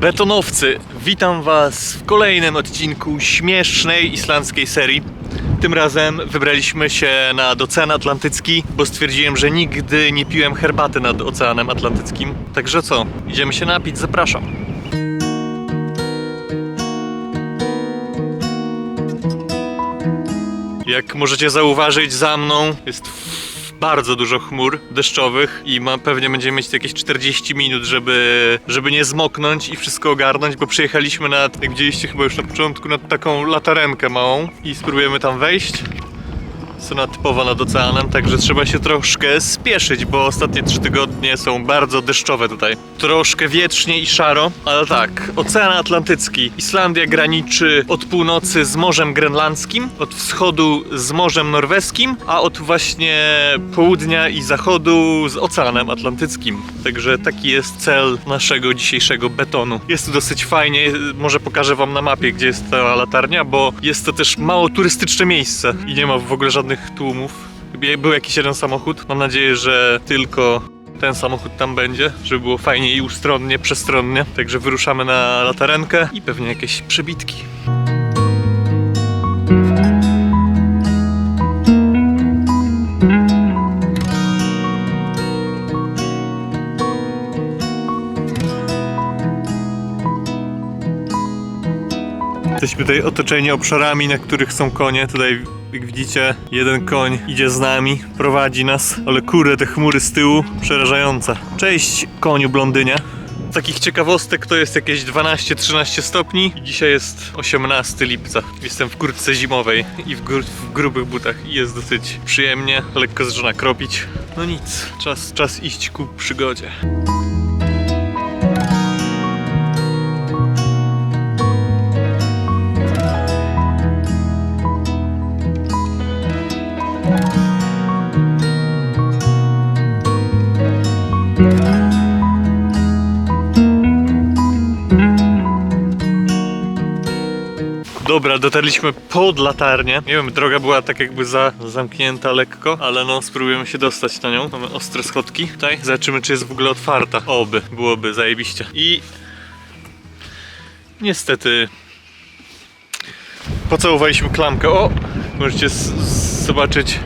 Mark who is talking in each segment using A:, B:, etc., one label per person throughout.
A: Betonowcy, witam Was w kolejnym odcinku śmiesznej islandzkiej serii. Tym razem wybraliśmy się nad Ocean Atlantycki, bo stwierdziłem, że nigdy nie piłem herbaty nad Oceanem Atlantyckim. Także co, idziemy się napić, zapraszam. Jak możecie zauważyć za mną jest bardzo dużo chmur deszczowych i ma, pewnie będziemy mieć jakieś 40 minut, żeby, żeby nie zmoknąć i wszystko ogarnąć, bo przyjechaliśmy nad, jak widzieliście chyba już na początku, nad taką latarenkę małą i spróbujemy tam wejść. Cena typowa nad oceanem, także trzeba się troszkę spieszyć, bo ostatnie trzy tygodnie są bardzo deszczowe tutaj. Troszkę wietrznie i szaro, ale tak, Ocean Atlantycki. Islandia graniczy od północy z Morzem Grenlandzkim, od wschodu z Morzem Norweskim, a od właśnie południa i zachodu z Oceanem Atlantyckim. Także taki jest cel naszego dzisiejszego betonu. Jest tu dosyć fajnie, może pokażę wam na mapie, gdzie jest ta latarnia, bo jest to też mało turystyczne miejsce i nie ma w ogóle żadnych tłumów. Był jakiś jeden samochód. Mam nadzieję, że tylko ten samochód tam będzie, żeby było fajnie i ustronnie, przestronnie. Także wyruszamy na latarenkę i pewnie jakieś przebitki. Jesteśmy tutaj otoczeni obszarami, na których są konie. Tutaj, jak widzicie, jeden koń idzie z nami, prowadzi nas. Ale kurde, te chmury z tyłu, przerażające. Cześć, koniu blondynie. Z takich ciekawostek to jest jakieś 12-13 stopni i dzisiaj jest 18 lipca. Jestem w kurtce zimowej i w, gru- w grubych butach i jest dosyć przyjemnie, lekko zaczyna kropić. No nic, czas, czas iść ku przygodzie. Dobra, dotarliśmy pod latarnię. Nie wiem, droga była tak jakby za, zamknięta lekko, ale no spróbujemy się dostać na nią. Mamy ostre schodki tutaj. Zobaczymy, czy jest w ogóle otwarta. Oby, byłoby zajebiście. I niestety pocałowaliśmy klamkę. O! Możecie zobaczyć.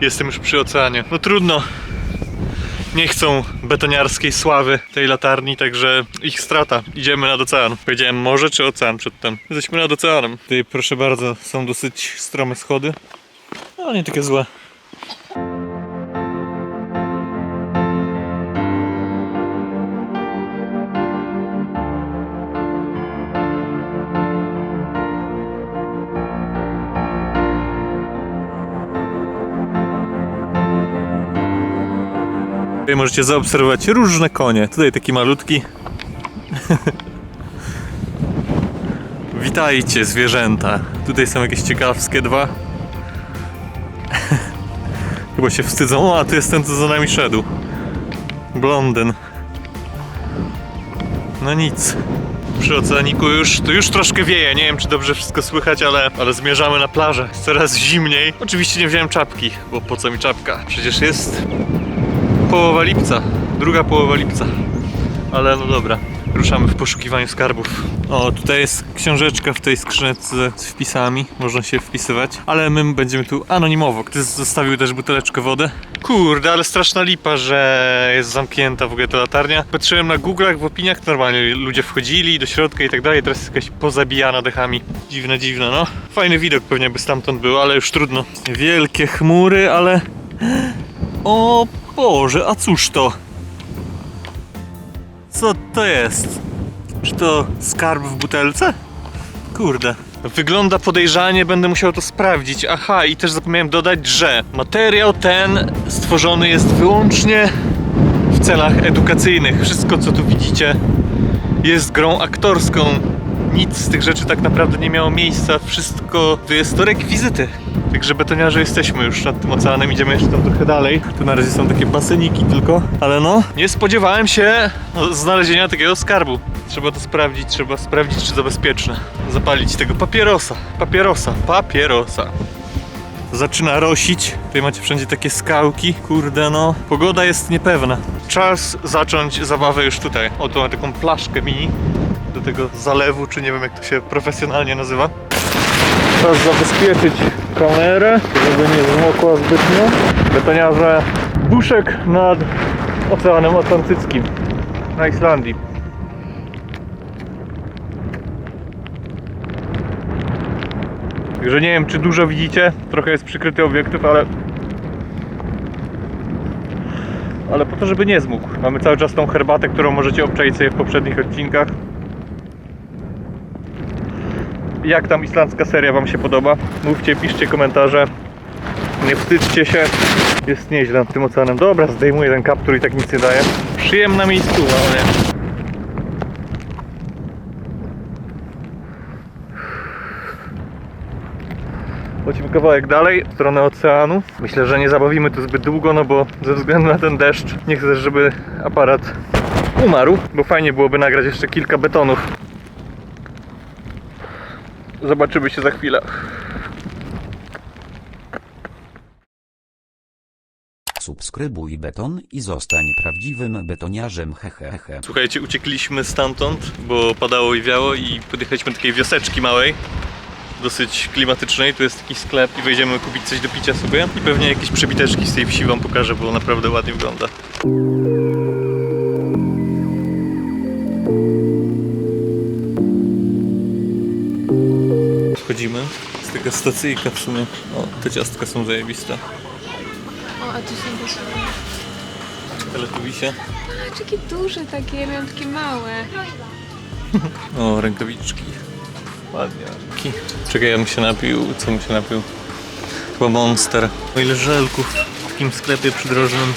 A: Jestem już przy oceanie. No trudno. Nie chcą betoniarskiej sławy tej latarni, także ich strata. Idziemy nad ocean. Powiedziałem morze czy ocean przedtem. Jesteśmy nad oceanem. Tutaj proszę bardzo, są dosyć strome schody. Ale nie takie złe. Tutaj możecie zaobserwować różne konie. Tutaj taki malutki. Witajcie zwierzęta. Tutaj są jakieś ciekawskie dwa. Chyba się wstydzą. O, a tu jest ten, co za nami szedł. Blondyn. No nic. Przy oceaniku już, tu już troszkę wieje. Nie wiem, czy dobrze wszystko słychać, ale, ale zmierzamy na plażę. Coraz zimniej. Oczywiście nie wziąłem czapki, bo po co mi czapka? Przecież jest połowa lipca, druga połowa lipca. Ale no dobra, ruszamy w poszukiwaniu skarbów. O, tutaj jest książeczka w tej skrzynce z wpisami, można się wpisywać, ale my będziemy tu anonimowo. Ktoś zostawił też buteleczkę wody. Kurde, ale straszna lipa, że jest zamknięta w ogóle ta latarnia. Patrzyłem na Google'ach, w opiniach, normalnie ludzie wchodzili do środka i tak dalej, teraz jest jakaś pozabijana dechami. Dziwne, dziwne, no. Fajny widok pewnie by stamtąd był, ale już trudno. Wielkie chmury, ale... O Boże, a cóż to? Co to jest? Czy to skarb w butelce? Kurde. Wygląda podejrzanie, będę musiał to sprawdzić. Aha, i też zapomniałem dodać, że materiał ten stworzony jest wyłącznie w celach edukacyjnych. Wszystko, co tu widzicie, jest grą aktorską. Nic z tych rzeczy tak naprawdę nie miało miejsca. Wszystko to jest to rekwizyty. Także betoniarze jesteśmy już nad tym oceanem, idziemy jeszcze tam trochę dalej. Tu na razie są takie baseniki tylko, ale no, nie spodziewałem się no, znalezienia takiego skarbu. Trzeba to sprawdzić, trzeba sprawdzić, czy to bezpieczne. Zapalić tego papierosa, papierosa, papierosa. Zaczyna rosić. Tutaj macie wszędzie takie skałki. Kurde no. Pogoda jest niepewna. Czas zacząć zabawę już tutaj. Oto mam taką plaszkę mini. do tego zalewu, czy nie wiem jak to się profesjonalnie nazywa. Czas zabezpieczyć kamerę, żeby nie zmokła zbytnio. Betoniarze buszek nad Oceanem Atlantyckim na Islandii. Także nie wiem czy dużo widzicie, trochę jest przykryty obiektyw, ale ale po to, żeby nie zmógł. Mamy cały czas tą herbatę, którą możecie obczaić sobie w poprzednich odcinkach. Jak tam islandzka seria Wam się podoba? Mówcie, piszcie komentarze. Nie wstydźcie się. Jest nieźle nad tym oceanem. Dobra, zdejmuję ten kaptur i tak nic nie daje. Przyjemna miejscowa, ale nie. Lecimy kawałek dalej, w stronę oceanu. Myślę, że nie zabawimy tu zbyt długo, no bo ze względu na ten deszcz nie chcę, żeby aparat umarł, bo fajnie byłoby nagrać jeszcze kilka betonów. Zobaczymy się za chwilę.
B: Subskrybuj beton i zostań prawdziwym betoniarzem hehehe.
A: Słuchajcie, uciekliśmy stamtąd, bo padało i wiało i podjechaliśmy do takiej wioseczki małej, dosyć klimatycznej. Tu jest taki sklep i wejdziemy kupić coś do picia sobie i pewnie jakieś przebiteczki z tej wsi wam pokażę, bo naprawdę ładnie wygląda. Wchodzimy. Jest taka stacyjka w sumie. O, te ciastka są zajebiste.
C: O, a tu są też...
A: Teletubisie.
C: A, jakie duże takie, ja miałam takie małe.
A: O, rękawiczki. Ładnie. Czekaj, ja bym się napił. Co bym się napił? Chyba Monster. O ile żelków w takim sklepie przydrożnym.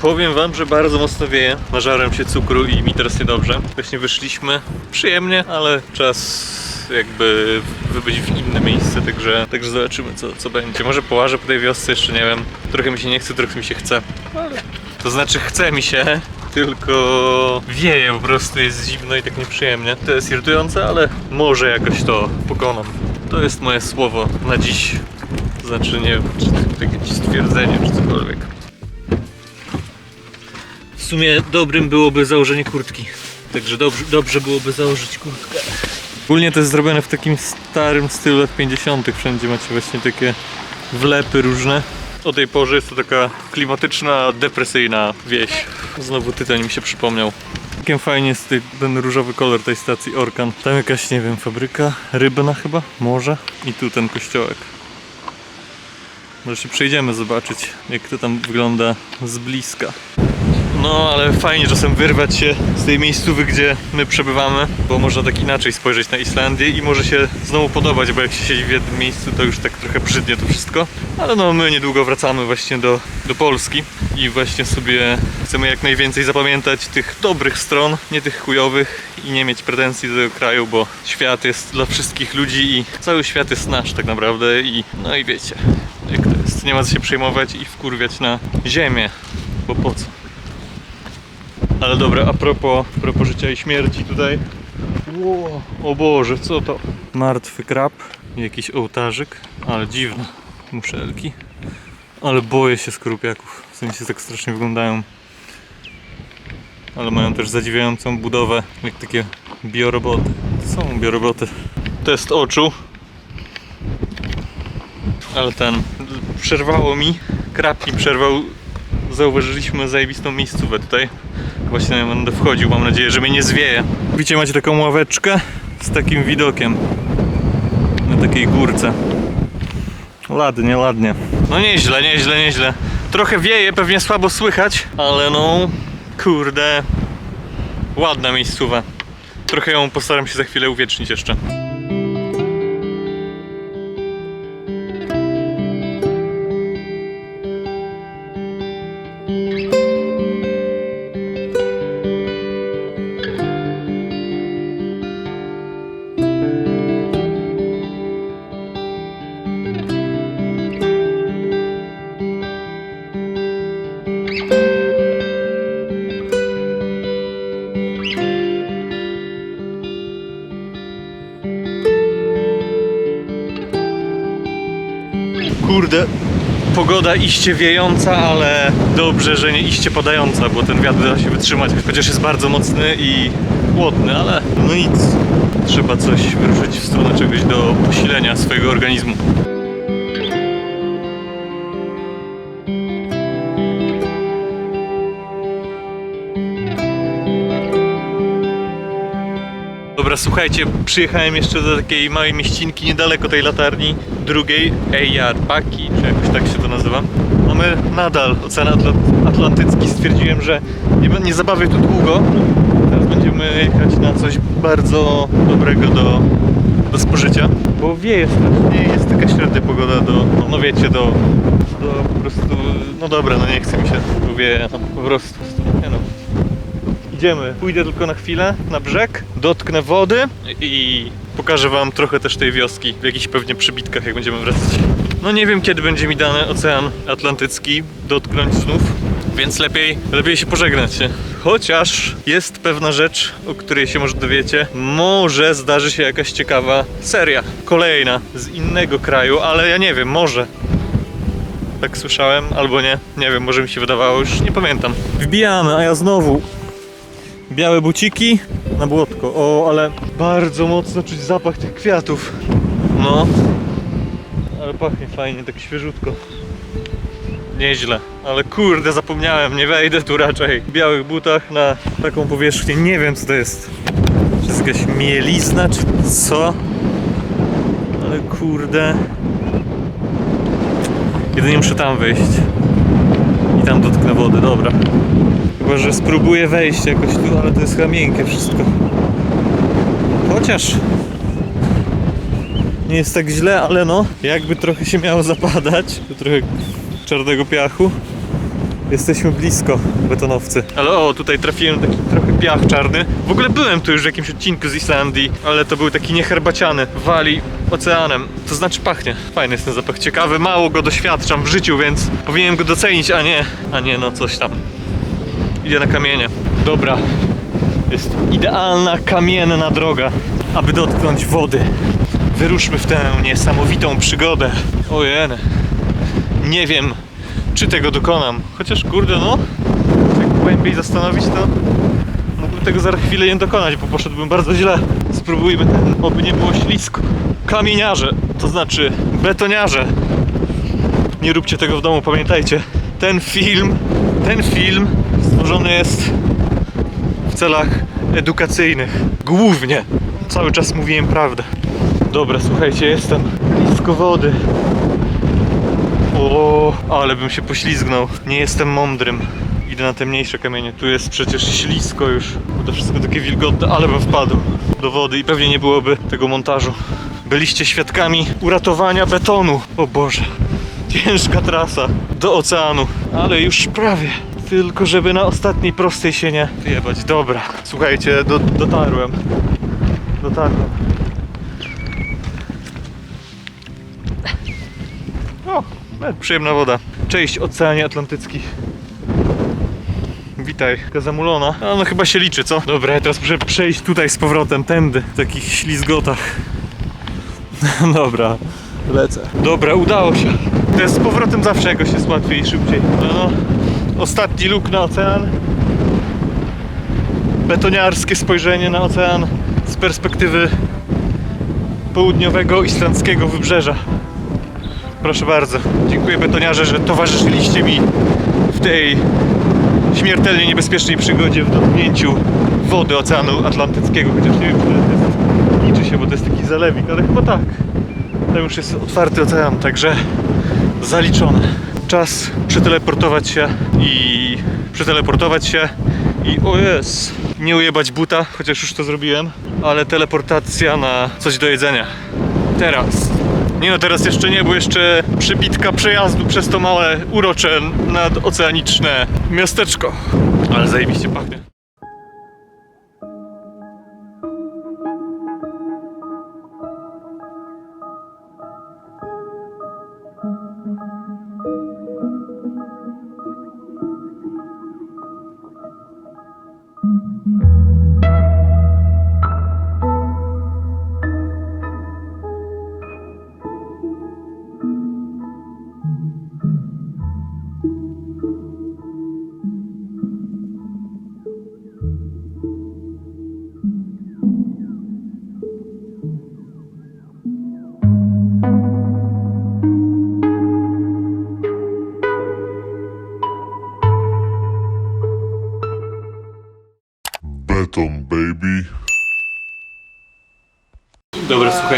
A: Powiem wam, że bardzo mocno wieje. Nażarłem się cukru i mi teraz niedobrze. Właśnie wyszliśmy przyjemnie, ale czas jakby wybyć w inne miejsce, także, także zobaczymy co, co będzie. Może połażę po tej wiosce, jeszcze nie wiem. Trochę mi się nie chce, trochę mi się chce. To znaczy chce mi się, tylko wieje po prostu, jest zimno i tak nieprzyjemnie. To jest irytujące, ale może jakoś to pokonam. To jest moje słowo na dziś. To znaczy nie wiem, czy jakieś stwierdzenie, czy cokolwiek. Sumie dobrym byłoby założenie kurtki. Także dobrze, dobrze byłoby założyć kurtkę. Ogólnie to jest zrobione w takim starym stylu lat 50. Wszędzie macie właśnie takie wlepy różne. O tej porze jest to taka klimatyczna, depresyjna wieś. Znowu tytoń mi się przypomniał. Jakiem fajnie jest ten różowy kolor tej stacji Orkan. Tam jakaś, nie wiem, fabryka rybna chyba, może. I tu ten kościołek. Może się przejdziemy zobaczyć, jak to tam wygląda z bliska. No, ale fajnie czasem wyrwać się z tej miejscowy, gdzie my przebywamy, bo można tak inaczej spojrzeć na Islandię i może się znowu podobać, bo jak się siedzi w jednym miejscu, to już tak trochę brzydnie to wszystko. Ale no, my niedługo wracamy właśnie do, do Polski i właśnie sobie chcemy jak najwięcej zapamiętać tych dobrych stron, nie tych chujowych i nie mieć pretensji do tego kraju, bo świat jest dla wszystkich ludzi i cały świat jest nasz tak naprawdę i no i wiecie, jak to jest. Nie ma co się przejmować i wkurwiać na ziemię, bo po co? Ale dobra, a propos, a propos życia i śmierci tutaj. Ło, o Boże, co to? Martwy krab, jakiś ołtarzyk, ale dziwne. Muszelki. Ale boję się skorupiaków. W sensie tak strasznie wyglądają. Ale mają też zadziwiającą budowę, jak takie bioroboty. Są bioroboty. Test oczu. Ale ten, przerwało mi, krab przerwał. Zauważyliśmy zajebistą miejscówę tutaj. Właśnie będę wchodził, mam nadzieję, że mnie nie zwieje. Widzicie, macie taką ławeczkę z takim widokiem na takiej górce. Ładnie, ładnie. No nieźle, nieźle, nieźle. Trochę wieje, pewnie słabo słychać, ale no, kurde, ładna miejscowa. Trochę ją postaram się za chwilę uwiecznić jeszcze. Iście wiejąca, ale dobrze, że nie iście padająca, bo ten wiatr da się wytrzymać, chociaż jest bardzo mocny i chłodny, ale no nic. Trzeba coś wyruszyć w stronę czegoś do posilenia swojego organizmu. Dobra, słuchajcie, przyjechałem jeszcze do takiej małej mieścinki niedaleko tej latarni drugiej, Eyjarbaki, czy jakoś tak się to nazywa. Mamy nadal Ocean Atla- Atlantycki. Stwierdziłem, że nie, nie zabawię tu długo. Teraz będziemy jechać na coś bardzo dobrego do, do spożycia, bo wieje strasznie, jest taka średnia pogoda do, no, no wiecie, do, do po prostu, no dobra, no nie chce mi się, wieje, no, po prostu, nie no. Idziemy. Pójdę tylko na chwilę na brzeg, dotknę wody i pokażę wam trochę też tej wioski w jakichś pewnie przybitkach, jak będziemy wracać. No nie wiem, kiedy będzie mi dany Ocean Atlantycki dotknąć znów, więc lepiej, lepiej się pożegnać? Chociaż jest pewna rzecz, o której się może dowiecie. Może zdarzy się jakaś ciekawa seria, kolejna, z innego kraju, ale ja nie wiem, może. Tak słyszałem, albo nie. Nie wiem, może mi się wydawało, już nie pamiętam. Wbijamy, a ja znowu Białe buciki na błotko. O, ale bardzo mocno czuć zapach tych kwiatów. No. Ale pachnie fajnie, tak świeżutko. Nieźle. Ale kurde, zapomniałem, nie wejdę tu raczej. W białych butach na taką powierzchnię. Nie wiem co to jest. Czy jest jakaś mielizna, czy co? Ale kurde. Jedynie muszę tam wejść. I tam dotknę wody, dobra. Chyba, że spróbuję wejść jakoś tu, ale to jest chyba miękkie wszystko. Chociaż nie jest tak źle, ale no, jakby trochę się miało zapadać, trochę czarnego piachu. Jesteśmy blisko, betonowcy. Ale o, tutaj trafiłem taki trochę piach czarny. W ogóle byłem tu już w jakimś odcinku z Islandii, ale to był taki nieherbaciany. Wali oceanem. To znaczy pachnie. Fajny jest ten zapach. Ciekawy, mało go doświadczam w życiu, więc powinienem go docenić, a nie, a nie no coś tam. Idzie na kamienie. Dobra. Jest idealna kamienna droga, aby dotknąć wody. Wyruszmy w tę niesamowitą przygodę. Ojej. Nie wiem, czy tego dokonam. Chociaż kurde, no. Jak głębiej zastanowić, to mógłbym tego za chwilę nie dokonać, bo poszedłbym bardzo źle. Spróbujmy oby nie było ślisko. Kamieniarze, to znaczy betoniarze. Nie róbcie tego w domu, pamiętajcie. Ten film, ten film stworzony jest w celach edukacyjnych. Głównie. Cały czas mówiłem prawdę. Dobra, słuchajcie, jestem blisko wody. O, ale bym się poślizgnął. Nie jestem mądrym. Idę na te mniejsze kamienie. Tu jest przecież ślisko już. Bo to wszystko takie wilgotne, ale bym wpadł do wody i pewnie nie byłoby tego montażu. Byliście świadkami uratowania betonu. O Boże. Ciężka trasa do oceanu, ale już prawie. Tylko żeby na ostatniej prostej się nie wyjebać. Dobra, słuchajcie, do, dotarłem. Dotarłem. O, e, przyjemna woda. Cześć, Oceanie Atlantycki. Witaj, taka zamulona. No chyba się liczy, co? Dobra, ja teraz muszę przejść tutaj z powrotem, tędy, w takich ślizgotach. Dobra, lecę. Dobra, udało się. To jest z powrotem zawsze jakoś jest łatwiej i szybciej. No, no. Ostatni luk na ocean. Betoniarskie spojrzenie na ocean z perspektywy południowego islandzkiego wybrzeża. Proszę bardzo. Dziękuję betoniarze, że towarzyszyliście mi w tej śmiertelnie niebezpiecznej przygodzie w dotknięciu wody Oceanu Atlantyckiego, chociaż nie wiem, czy to jest, liczy się, bo to jest taki zalewik, ale chyba tak. Tam już jest otwarty ocean, także zaliczone. Czas przeteleportować się i przeteleportować się i o jest, nie ujebać buta, chociaż już to zrobiłem, ale teleportacja na coś do jedzenia. Teraz. Nie no, teraz jeszcze nie, bo jeszcze przebitka przejazdu przez to małe, urocze, nadoceaniczne miasteczko. Ale zajebiście pachnie.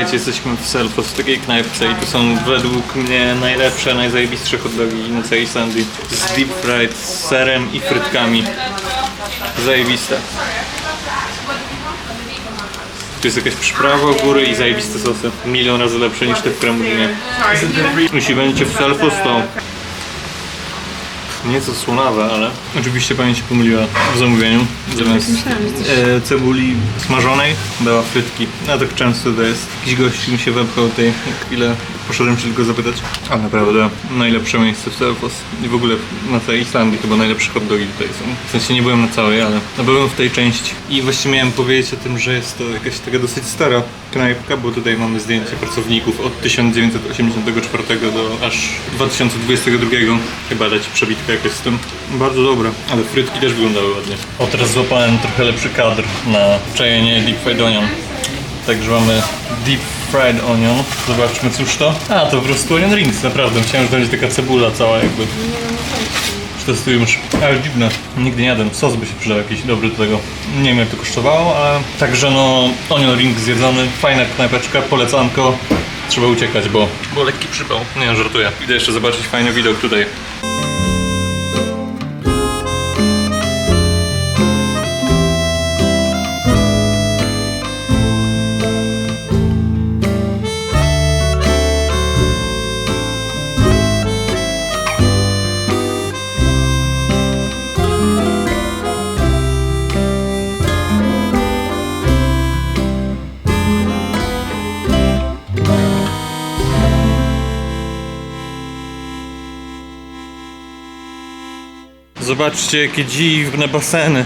A: Słuchajcie, jesteśmy w takiej knajpce i tu są według mnie najlepsze, najzajebistsze hot dogi na całej Islandii. Z deep fried, z serem i frytkami. Zajebiste. Tu jest jakaś przyprawa u góry i zajebiste sosy. Milion razy lepsze niż te w Kremlinie. Jeśli będziecie w Selfos, to nieco słonawe, ale oczywiście pani się pomyliła w zamówieniu. Zamiast
C: Myślałam, że coś...
A: e, cebuli smażonej dała frytki. A tak często to jest. Jakiś gość mi się wepchał tutaj chwilę. Poszedłem się tylko zapytać. Ale naprawdę najlepsze miejsce w Selfos. I w ogóle na całej Islandii chyba najlepsze hot dogi tutaj są. W sensie nie byłem na całej, ale no byłem w tej części. I właściwie miałem powiedzieć o tym, że jest to jakaś taka dosyć stara knajpka, bo tutaj mamy zdjęcia pracowników od 1984 do aż 2022. Chyba dać przebitkę jakoś z tym. Bardzo dobre, ale frytki też wyglądały ładnie. O, teraz złapałem trochę lepszy kadr na czajenie deep fried onion. Także mamy deep fried onion. Zobaczmy cóż to. A, to po prostu onion rings, naprawdę. Myślałem, że będzie taka cebula cała jakby. Przetestujemy już. Ale dziwne. Nigdy nie jadłem. Sos by się przydał jakiś dobry do tego. Nie wiem jak to kosztowało, ale także no onion ring zjedzony. Fajna knajpeczka, polecanko. Trzeba uciekać, bo, bo lekki przypał. Nie, żartuję. Idę jeszcze zobaczyć fajny widok tutaj. Zobaczcie, jakie dziwne baseny.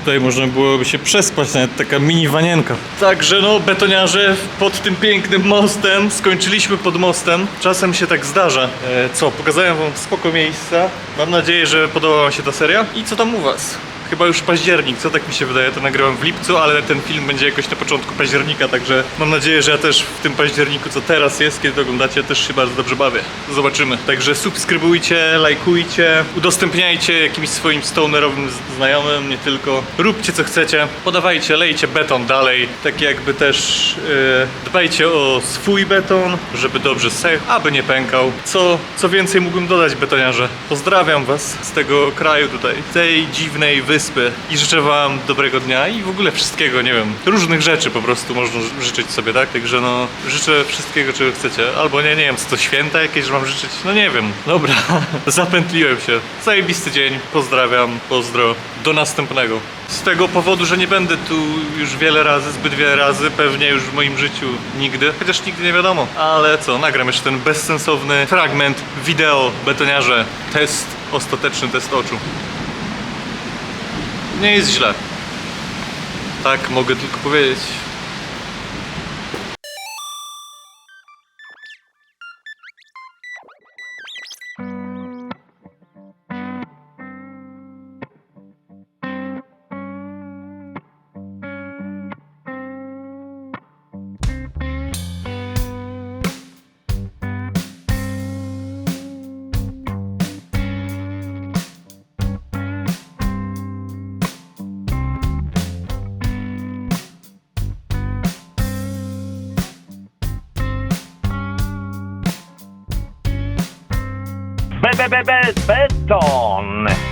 A: Tutaj można byłoby się przespać, nawet taka mini wanienka. Także no, betoniarze pod tym pięknym mostem, skończyliśmy pod mostem. Czasem się tak zdarza. E, co, pokazałem wam spoko miejsca. Mam nadzieję, że podobała się ta seria. I co tam u was? Chyba już październik, co tak mi się wydaje, to nagrywam w lipcu, ale ten film będzie jakoś na początku października, także mam nadzieję, że ja też w tym październiku, co teraz jest, kiedy to oglądacie, też się bardzo dobrze bawię. Zobaczymy. Także subskrybujcie, lajkujcie, udostępniajcie jakimś swoim stonerowym znajomym, nie tylko. Róbcie co chcecie, podawajcie, lejcie beton dalej, tak jakby też yy, dbajcie o swój beton, żeby dobrze sechł, aby nie pękał. Co, co więcej mógłbym dodać betoniarze? Pozdrawiam was z tego kraju tutaj, tej dziwnej wyspy i życzę wam dobrego dnia i w ogóle wszystkiego, nie wiem, różnych rzeczy po prostu można ży- życzyć sobie, tak? Także no, życzę wszystkiego, czego chcecie. Albo nie, nie wiem, co to święta jakieś, mam życzyć? No nie wiem. Dobra, zapętliłem się. Zajebisty dzień, pozdrawiam, pozdro. Do następnego. Z tego powodu, że nie będę tu już wiele razy, zbyt wiele razy, pewnie już w moim życiu nigdy, chociaż nigdy nie wiadomo. Ale co, nagram jeszcze ten bezsensowny fragment wideo betoniarze. Test, ostateczny test oczu. Nie jest źle. Tak, mogę tylko powiedzieć.
D: Be, be, be, be, beton.